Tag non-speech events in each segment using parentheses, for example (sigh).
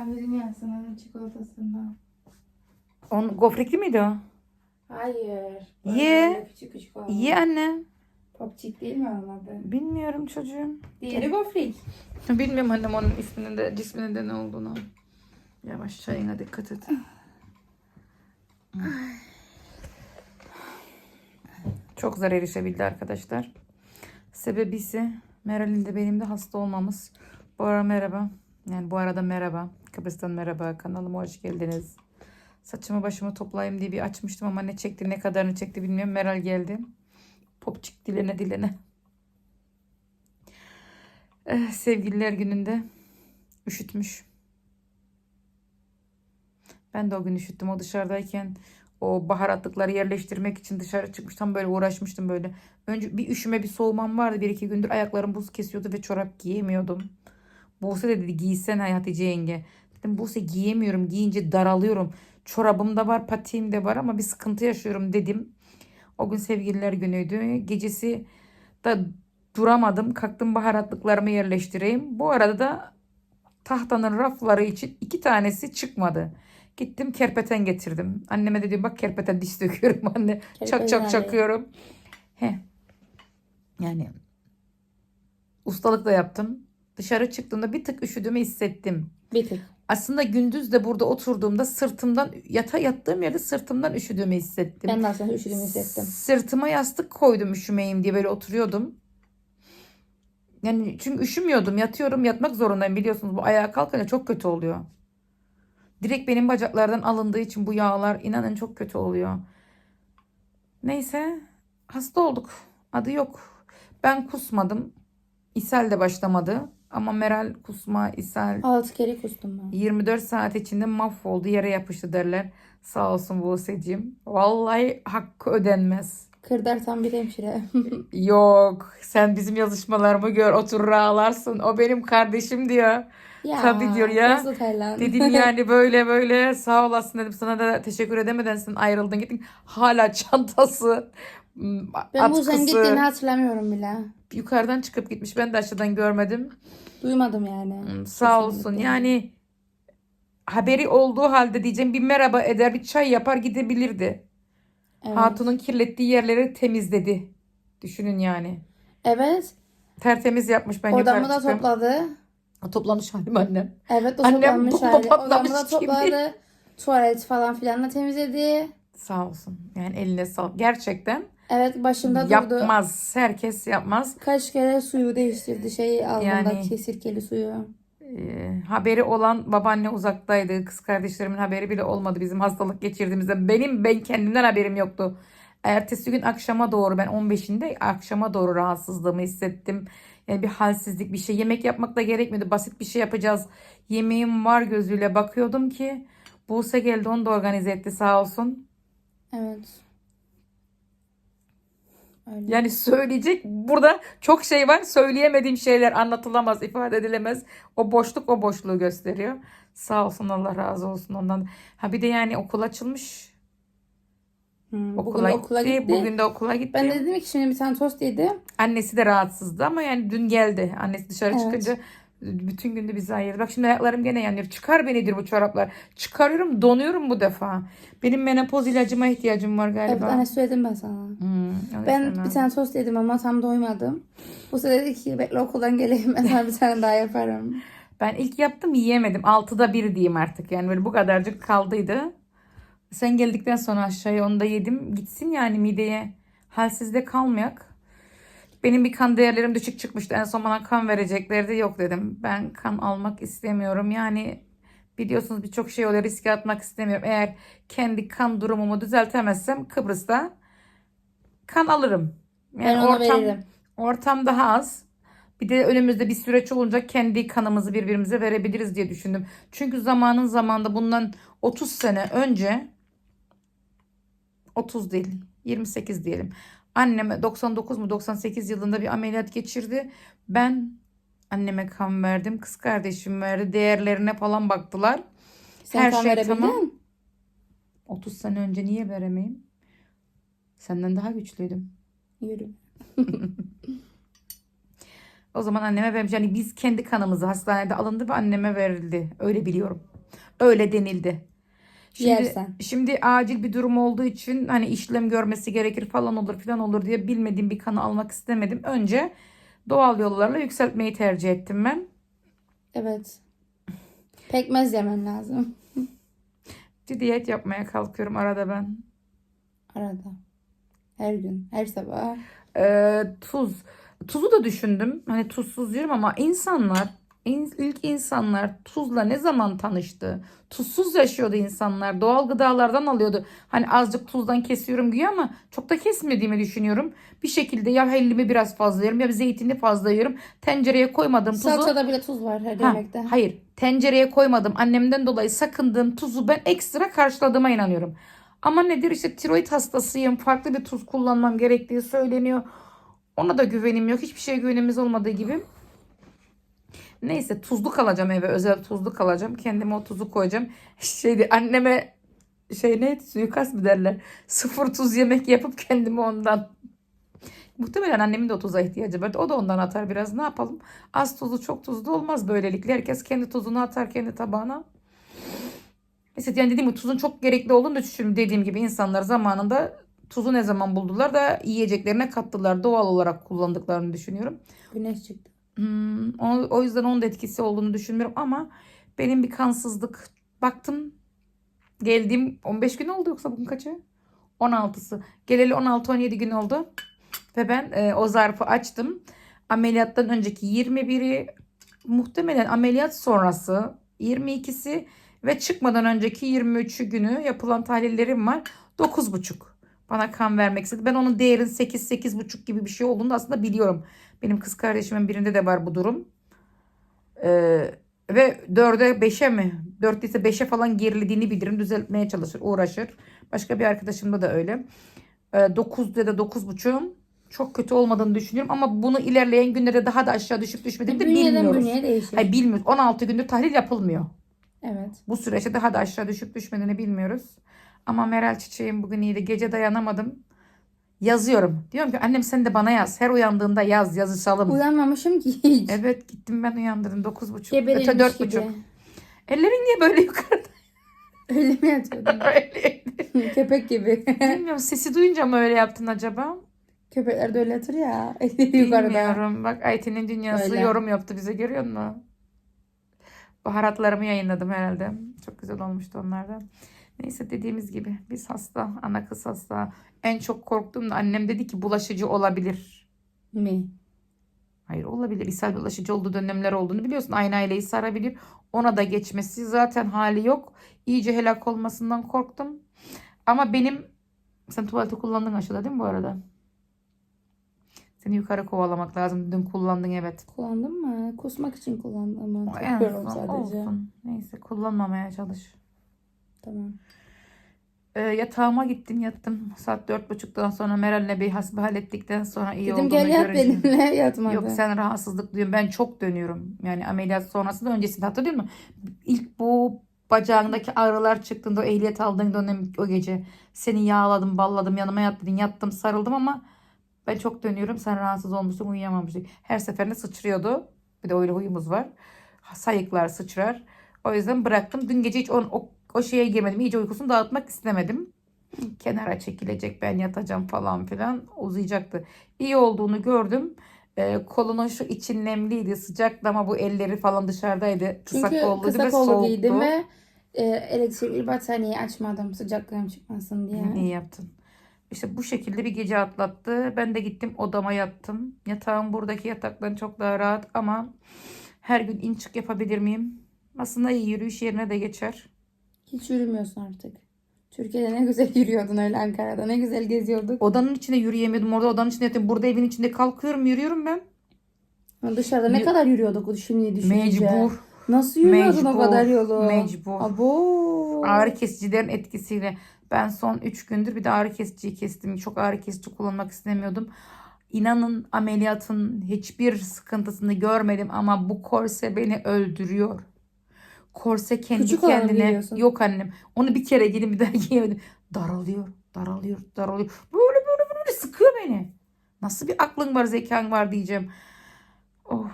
Ben dedim ya sana çikolatasından. On, gofrekli miydi o? Hayır. Ye. Böyle Küçük küçük olan. İyi anne. Popçik değil mi onun adı? Bilmiyorum çocuğum. Diğeri gofrik. Bilmiyorum annem onun isminin de cisminin de ne olduğunu. Yavaş çayına dikkat et. Çok zor erişebildi arkadaşlar. Sebebi ise Meral'in de benim de hasta olmamız. Bu ara merhaba. Yani bu arada merhaba. Kıbrıs'tan merhaba. Kanalıma hoş geldiniz. Saçımı başımı toplayayım diye bir açmıştım ama ne çekti ne kadarını çekti bilmiyorum. Meral geldi. Popçik dilene dilene. Eh, sevgililer gününde üşütmüş. Ben de o gün üşüttüm. O dışarıdayken o baharatlıkları yerleştirmek için dışarı çıkmıştım. Böyle uğraşmıştım böyle. Önce bir üşüme bir soğumam vardı. Bir iki gündür ayaklarım buz kesiyordu ve çorap giyemiyordum. Buse de dedi giysen Hatice yenge. Dedim Buse giyemiyorum. Giyince daralıyorum. Çorabım da var, patiğim de var ama bir sıkıntı yaşıyorum dedim. O gün sevgililer günüydü. Gecesi da duramadım. Kalktım baharatlıklarımı yerleştireyim. Bu arada da tahtanın rafları için iki tanesi çıkmadı. Gittim kerpeten getirdim. Anneme dedim bak kerpeten diş döküyorum (laughs) anne. Çak Kerpeten çak nerede? çakıyorum. He. Yani ustalık da yaptım. Dışarı çıktığımda bir tık üşüdüğümü hissettim. Bir tık. Aslında gündüz de burada oturduğumda sırtımdan yata yattığım yerde sırtımdan üşüdüğümü hissettim. Ben de aslında üşüdüğümü hissettim. Sırtıma yastık koydum üşümeyeyim diye böyle oturuyordum. Yani çünkü üşümüyordum. Yatıyorum yatmak zorundayım biliyorsunuz. Bu ayağa kalkınca çok kötü oluyor. Direkt benim bacaklardan alındığı için bu yağlar inanın çok kötü oluyor. Neyse hasta olduk. Adı yok. Ben kusmadım. İshal de başlamadı. Ama Meral kusma, ishal Altı kere kustum ben. 24 saat içinde mahvoldu. Yere yapıştı derler. Sağ olsun Buse'cim. Vallahi hakkı ödenmez. Kırdar tam bir hemşire. (laughs) Yok. Sen bizim yazışmalarımı gör. Oturur ağlarsın. O benim kardeşim diyor. ya, Tabii diyor ya. Dedim (laughs) yani böyle böyle sağ olasın dedim. Sana da teşekkür edemeden sen ayrıldın gittin. Hala çantası, m, Ben bu sen atkısı gittiğini hatırlamıyorum bile. yukarıdan çıkıp gitmiş. Ben de aşağıdan görmedim. Duymadım yani. Hmm, Sağ olsun. Kesinlikle. Yani haberi olduğu halde diyeceğim bir merhaba eder bir çay yapar gidebilirdi. Evet. Hatun'un kirlettiği yerleri temizledi. Düşünün yani. Evet. Tertemiz yapmış ben Odamı yukarı da çıkıyorum. topladı. O toplamış halim annem. Evet o Annem toplanmış bomba hali. Odamı da gibi. topladı. Tuvalet falan filan da temizledi. Sağ olsun. Yani eline sağlık. Gerçekten Evet başımda durdu. yapmaz. Herkes yapmaz. Kaç kere suyu değiştirdi. Şey alnındaki Yani- sirkeli suyu. Ee, haberi olan babaanne uzaktaydı. Kız kardeşlerimin haberi bile olmadı bizim hastalık geçirdiğimizde. Benim ben kendimden haberim yoktu. Ertesi gün akşama doğru ben 15'inde akşama doğru rahatsızlığımı hissettim. Yani bir halsizlik bir şey. Yemek yapmak da gerekmedi. Basit bir şey yapacağız. Yemeğim var gözüyle bakıyordum ki Buse geldi onu da organize etti sağ olsun. Evet. Öyle. Yani söyleyecek burada çok şey var. Söyleyemediğim şeyler anlatılamaz, ifade edilemez. O boşluk o boşluğu gösteriyor. Sağ olsun Allah razı olsun ondan. Ha bir de yani okul açılmış. Hmm, Okula, bugün okula gitti. gitti. Bugün de okula gitti. Ben de dedim ki şimdi bir tane tost yedi. Annesi de rahatsızdı ama yani dün geldi. Annesi dışarı Evet. çıkınca bütün günde bizi ayırdı. Bak şimdi ayaklarım gene yanıyor. Çıkar benidir bu çoraplar. Çıkarıyorum donuyorum bu defa. Benim menopoz ilacıma ihtiyacım var Evet galiba. anne söyledim ben sana. Hmm, evet, Ben hemen. bir tane tost yedim ama tam doymadım. Bu sefer dedi ki bekle okuldan geleyim (laughs) ben sana bir tane daha yaparım. Ben ilk yaptım yiyemedim. Altıda bir diyeyim artık. Yani böyle bu kadarcık kaldıydı. Sen geldikten sonra aşağıya onu da yedim. Gitsin yani mideye. Halsizde kalmayak. Benim bir kan değerlerim düşük çıkmıştı. En son bana kan vereceklerdi. Yok dedim. Ben kan almak istemiyorum. Yani biliyorsunuz birçok şey oluyor. Riske atmak istemiyorum. Eğer kendi kan durumumu düzeltemezsem Kıbrıs'ta kan alırım. Ben Yani ona ortam, veririm. ortam daha az. Bir de önümüzde bir süreç olunca kendi kanımızı birbirimize verebiliriz diye düşündüm. Çünkü zamanın zamanda bundan 30 sene önce 30 değil 28 diyelim. Anneme 99 mu 98 yılında bir ameliyat geçirdi. Ben anneme kan verdim. Kız kardeşim verdi. Değerlerine falan baktılar. Sen Her kan şey verebildin tamam. mi? 30 sene önce niye veremeyim? Senden daha güçlüydüm. Yürü. (laughs) O zaman anneme vermiş. Yani biz kendi kanımızı hastanede alındı ve anneme verildi. Öyle biliyorum. Öyle denildi. Şimdi, Yersen. şimdi acil bir durum olduğu için hani işlem görmesi gerekir falan olur filan olur diye bilmediğim bir kanı almak istemedim. Önce doğal yollarla yükseltmeyi tercih ettim ben. Evet. Pekmez yemen lazım. Bir diyet yapmaya kalkıyorum arada ben. Arada. Her gün. Her sabah. Ee, tuz. Tuzu da düşündüm. Hani tuzsuz yiyorum ama insanlar in- ilk insanlar tuzla ne zaman tanıştı? Tuzsuz yaşıyordu insanlar. Doğal gıdalardan alıyordu. Hani azıcık tuzdan kesiyorum güya ama çok da kesmediğimi düşünüyorum. Bir şekilde ya hellimi biraz fazla yiyorum ya zeytini fazla yiyorum. Tencereye koymadım tuzu. Salçada bile tuz var her Ha, yemekte. hayır tencereye koymadım. Annemden dolayı sakındığım tuzu ben ekstra karşıladığıma inanıyorum. Ama nedir işte tiroid hastasıyım. Farklı bir tuz kullanmam gerektiği söyleniyor. Ona da güvenim yok. Hiçbir şeye güvenimiz olmadığı gibi. Neyse tuzlu kalacağım eve. Özel tuzlu kalacağım. Kendime o tuzu koyacağım. Şeydi anneme şey ne suikast mı derler. Sıfır tuz yemek yapıp kendime ondan. Muhtemelen annemin de o tuza ihtiyacı var. O da ondan atar biraz. Ne yapalım? Az tuzlu çok tuzlu olmaz böylelikle. Herkes kendi tuzunu atar kendi tabağına. Mesela yani dediğim gibi tuzun çok gerekli olduğunu da düşünüyorum. Dediğim gibi insanlar zamanında tuzu ne zaman buldular da yiyeceklerine kattılar. Doğal olarak kullandıklarını düşünüyorum. Güneş çıktı. Hmm, o, yüzden onun da etkisi olduğunu düşünmüyorum ama benim bir kansızlık baktım geldiğim 15 gün oldu yoksa bugün kaçı? 16'sı. Geleli 16-17 gün oldu. Ve ben e, o zarfı açtım. Ameliyattan önceki 21'i muhtemelen ameliyat sonrası 22'si ve çıkmadan önceki 23'ü günü yapılan tahlillerim var. 9,5 bana kan vermek istedi. Ben onun değerin 8-8,5 gibi bir şey olduğunu da aslında biliyorum. Benim kız kardeşimin birinde de var bu durum. Ee, ve 4'e 5'e mi? 4 ise 5'e falan gerilediğini bilirim. Düzeltmeye çalışır, uğraşır. Başka bir arkadaşımda da öyle. Ee, 9 ya da 9,5'um çok kötü olmadığını düşünüyorum. Ama bunu ilerleyen günlerde daha da aşağı düşüp düşmediğini de Bünyeden bilmiyoruz. bünyeye değişir. Hayır bilmiyoruz. 16 gündür tahlil yapılmıyor. Evet. Bu süreçte daha da aşağı düşüp düşmediğini bilmiyoruz. Ama Meral Çiçeğim bugün iyiydi. Gece dayanamadım. Yazıyorum. Diyorum ki annem sen de bana yaz. Her uyandığında yaz yazışalım. Uyanmamışım ki hiç. Evet gittim ben uyandırdım. 9.30. Öte Geberilmiş 4.30. gibi. Ellerin niye böyle yukarıda? (laughs) Öyle mi yatıyordun? (laughs) Öyleydi. (laughs) Köpek gibi. Bilmiyorum sesi duyunca mı öyle yaptın acaba? Köpekler de öyle yatır ya. Yukarıda. Bilmiyorum. Bak Ayten'in dünyası Öyle. yorum yaptı bize görüyor musun? Baharatlarımı yayınladım herhalde. Çok güzel olmuştu onlar da. Neyse dediğimiz gibi biz hasta, ana kız hasta. En çok korktuğum da annem dedi ki bulaşıcı olabilir. Mi? Hayır olabilir. İshal bulaşıcı olduğu dönemler olduğunu biliyorsun. Aynı aileyi sarabilir. Ona da geçmesi zaten hali yok. İyice helak olmasından korktum. Ama benim sen tuvalete kullandın aşıda değil mi bu arada? Seni yukarı kovalamak lazım. Dün kullandın evet. Kullandın mı? Kusmak için kullandım ben. Son sadece. olsun. Neyse kullanmamaya çalış. Tamam. Ee, yatağıma gittim yattım. Saat dört buçuktan sonra Meral'le bir hasbihal ettikten sonra iyi Dedim olduğunu gel yat görünce. benimle (laughs) yatmadı. Yok sen rahatsızlık duyuyorsun. Ben çok dönüyorum. Yani ameliyat sonrasında öncesinde hatırlıyor musun? İlk bu bacağındaki ağrılar çıktığında o ehliyet aldığın dönem o gece seni yağladım, balladım, yanıma yattın, yattım, sarıldım ama ben çok dönüyorum. Sen rahatsız olmuşsun, uyuyamamıştık. Her seferinde sıçrıyordu. Bir de öyle huyumuz var. Sayıklar sıçrar. O yüzden bıraktım. Dün gece hiç o, o, o şeye girmedim. İyice uykusunu dağıtmak istemedim. Kenara çekilecek ben yatacağım falan filan uzayacaktı. İyi olduğunu gördüm. Ee, kolunun şu için nemliydi sıcaktı ama bu elleri falan dışarıdaydı. Kısa Çünkü kolluydu kısa ve kollu soğuktu. giydim ve e, elektrikli battaniyeyi açmadım sıcaklığım çıkmasın diye. İyi yaptın. İşte bu şekilde bir gece atlattı. Ben de gittim odama yattım. Yatağım buradaki yataktan çok daha rahat ama her gün in çık yapabilir miyim? Aslında iyi yürüyüş yerine de geçer. Hiç yürümüyorsun artık. Türkiye'de ne güzel (laughs) yürüyordun öyle Ankara'da. Ne güzel geziyorduk. Odanın içinde yürüyemiyordum. Orada odanın içinde yatıyorum. Burada evin içinde kalkıyorum yürüyorum ben. Ama Dışarıda ne Yü- kadar yürüyorduk şimdi düşününce. Mecbur. Nasıl yürüyordun o Mecbur, kadar yolu? mecbur. Abo. Ağrı kesicilerin etkisiyle ben son 3 gündür bir de ağrı kesiciyi kestim. Çok ağrı kesici kullanmak istemiyordum. İnanın ameliyatın hiçbir sıkıntısını görmedim ama bu korse beni öldürüyor. Korse kendi Küçük olanı kendine giyiyorsun? yok annem. Onu bir kere giydim bir daha (laughs) giyemedim. Daralıyor, daralıyor, daralıyor. Böyle böyle böyle sıkıyor beni. Nasıl bir aklın var, zekan var diyeceğim. Of.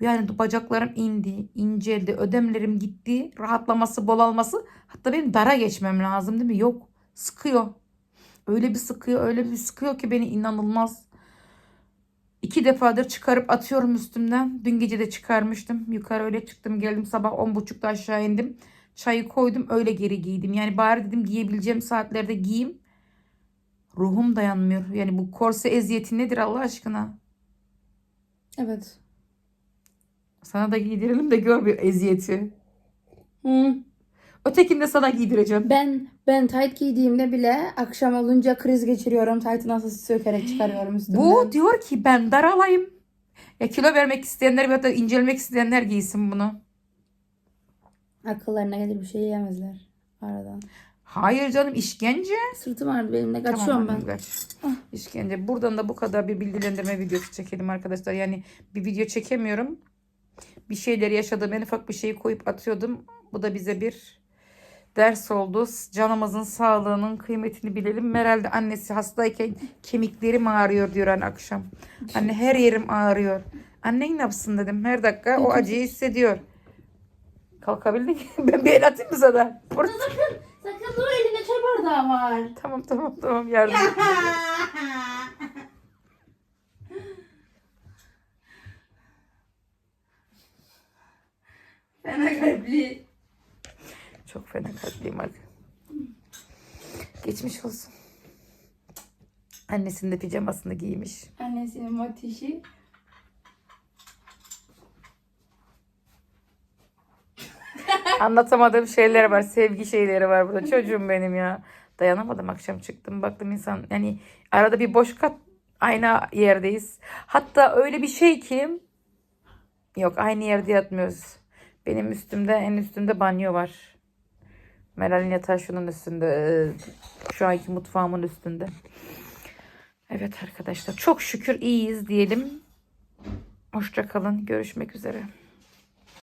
Yani bacaklarım indi, inceldi, ödemlerim gitti, rahatlaması, bol alması. Hatta benim dara geçmem lazım değil mi? Yok. Sıkıyor. Öyle bir sıkıyor, öyle bir sıkıyor ki beni inanılmaz. İki defadır çıkarıp atıyorum üstümden. Dün gece de çıkarmıştım. Yukarı öyle çıktım geldim sabah on buçukta aşağı indim. Çayı koydum öyle geri giydim. Yani bari dedim giyebileceğim saatlerde giyeyim. Ruhum dayanmıyor. Yani bu korse eziyeti nedir Allah aşkına? Evet. Sana da giydirelim de gör bir eziyeti. Hı. Ötekini de sana giydireceğim. Ben ben tight giydiğimde bile akşam olunca kriz geçiriyorum. Tight'ı nasıl sökerek çıkarıyorum üstümden. Bu diyor ki ben daralayım. Ya kilo vermek isteyenler ya da incelmek isteyenler giysin bunu. Akıllarına gelir bir şey yiyemezler aradan. Hayır canım işkence. Sırtım ağrıdı benim de Tamam, kaçıyorum hadi ben. kaç. İşkence. Buradan da bu kadar bir bilgilendirme videosu çekelim arkadaşlar. Yani bir video çekemiyorum. Bir şeyleri yaşadım. En ufak bir şeyi koyup atıyordum. Bu da bize bir ders oldu. Canımızın sağlığının kıymetini bilelim. Meral de annesi hastayken kemiklerim ağrıyor diyor hani akşam. Anne her yerim ağrıyor. Annen ne yapsın dedim. Her dakika o acıyı hissediyor. Kalkabildin mi? (laughs) Ben bir el atayım mı sana? Bur- Sakın dur elinde çay bardağı var. Tamam tamam tamam yardım. (laughs) Fena kalpli. Çok fena kalpliyim hadi. Geçmiş olsun. Annesinin de pijamasını giymiş. Annesinin matişi. Anlatamadığım şeyler var. Sevgi şeyleri var burada. Çocuğum benim ya. Dayanamadım akşam çıktım. Baktım insan yani arada bir boş kat aynı yerdeyiz. Hatta öyle bir şey ki yok aynı yerde yatmıyoruz. Benim üstümde en üstümde banyo var. Meral'in yatağı şunun üstünde. e, Şu anki mutfağımın üstünde. Evet arkadaşlar çok şükür iyiyiz diyelim. Hoşça kalın. Görüşmek üzere.